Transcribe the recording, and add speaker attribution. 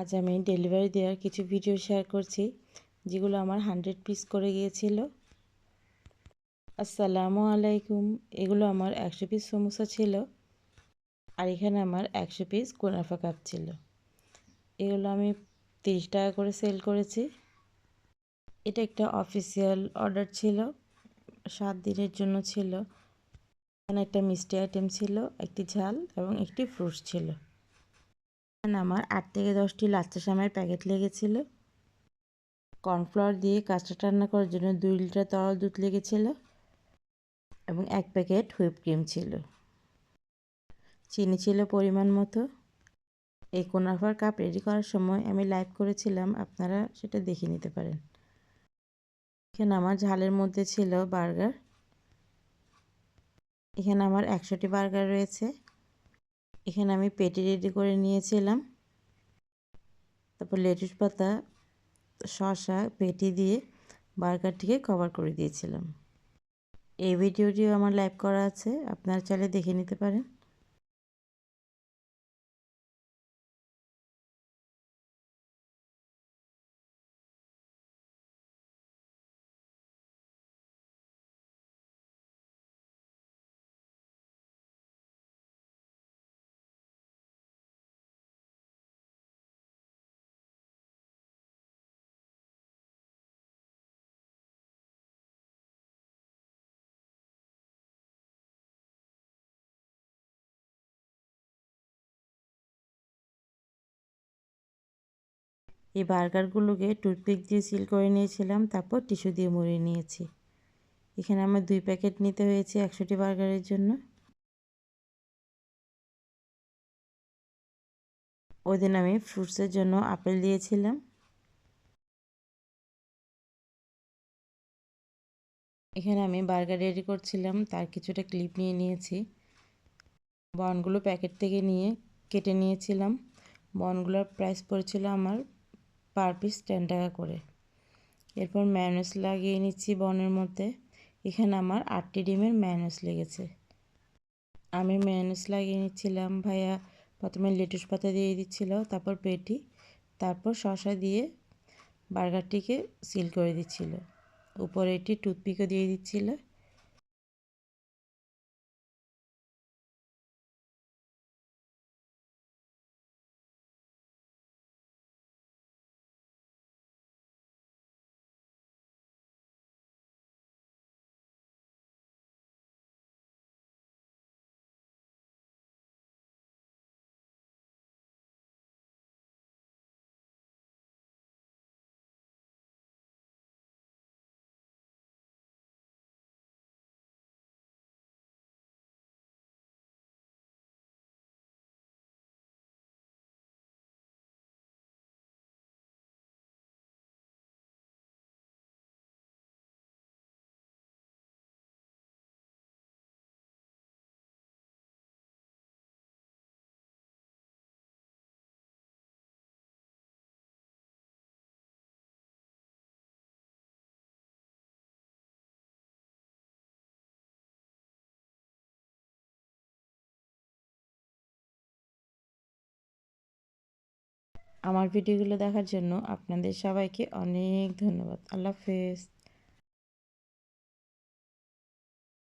Speaker 1: আজ আমি ডেলিভারি দেওয়ার কিছু ভিডিও শেয়ার করছি, যেগুলো আমার হান্ড্রেড পিস করে গিয়েছিল। আসসালামু আলাইকুম, এগুলো আমার একশো পিস সমোসা ছিল, আর এখানে আমার একশো পিস কোনাফা কাপ ছিল। এগুলো আমি তিরিশ টাকা করে সেল করেছি। এটা একটা অফিসিয়াল অর্ডার ছিল, সাত দিনের জন্য ছিল। এখানে একটা মিষ্টি আইটেম ছিল, একটি ঝাল এবং একটি ফ্রুটস ছিল। আমার আট থেকে দশটি লাচ্চা সামের প্যাকেট লেগেছিল। কর্নফ্লাওয়ার দিয়ে কাঁচটা রান্না করার জন্য দুই লিটার তরল দুধ লেগেছিল এবং এক প্যাকেট হুইপ ক্রিম ছিল। চিনি ছিল পরিমাণ মতো। এই কোনাফার কাপ রেডি করার সময় আমি লাইভ করেছিলাম, আপনারা সেটা দেখে নিতে পারেন। এখানে আমার ঝালের মধ্যে ছিল বার্গার এখানে আমার একশোটি বার্গার রয়েছে। এখানে আমি পেটি রেডি করে নিয়েছিলাম। তারপর লেটুস পাতা শশা পেটি দিয়ে বার্গারটিকে কভার করে দিয়েছিলাম। এই ভিডিওটিও আমার লাইভ করা আছে, আপনারা চাইলে দেখে নিতে পারেন। এই বার্গারগুলোকে টুথপিক দিয়ে সিল করে নিয়েছিলাম, তারপর টিস্যু দিয়ে মুড়ে নিয়েছি। এখানে আমার দুই প্যাকেট নিতে হয়েছে একশোটি বার্গারের জন্য। ওই দিন আমি ফ্রুটসের জন্য আপেল দিয়েছিলাম। এখানে আমি বার্গার রেডি করছিলাম, তার কিছুটা ক্লিপ নিয়ে নিয়েছি। বনগুলো প্যাকেট থেকে নিয়ে কেটে নিয়েছিলাম। বনগুলোর প্রাইস পড়েছিল আমার পার পিস টেন টাকা করে। এরপর ম্যানোস লাগিয়ে নিচ্ছি বনের মধ্যে। এখানে আমার আটটি ডিমের ম্যানোস লেগেছে। আমি ম্যানোস লাগিয়ে নিচ্ছিলাম ভাইয়া। প্রথমে লেটুস পাতা দিয়ে দিচ্ছিল, তারপর পেটি, তারপর শশা দিয়ে বার্গারটিকে সিল করে দিচ্ছিল। উপরে একটি টুথপিকও দিয়ে দিচ্ছিল। আমার ভিডিওগুলো দেখার জন্য আপনাদের সবাইকে অনেক ধন্যবাদ। আল্লাহ হাফেজ।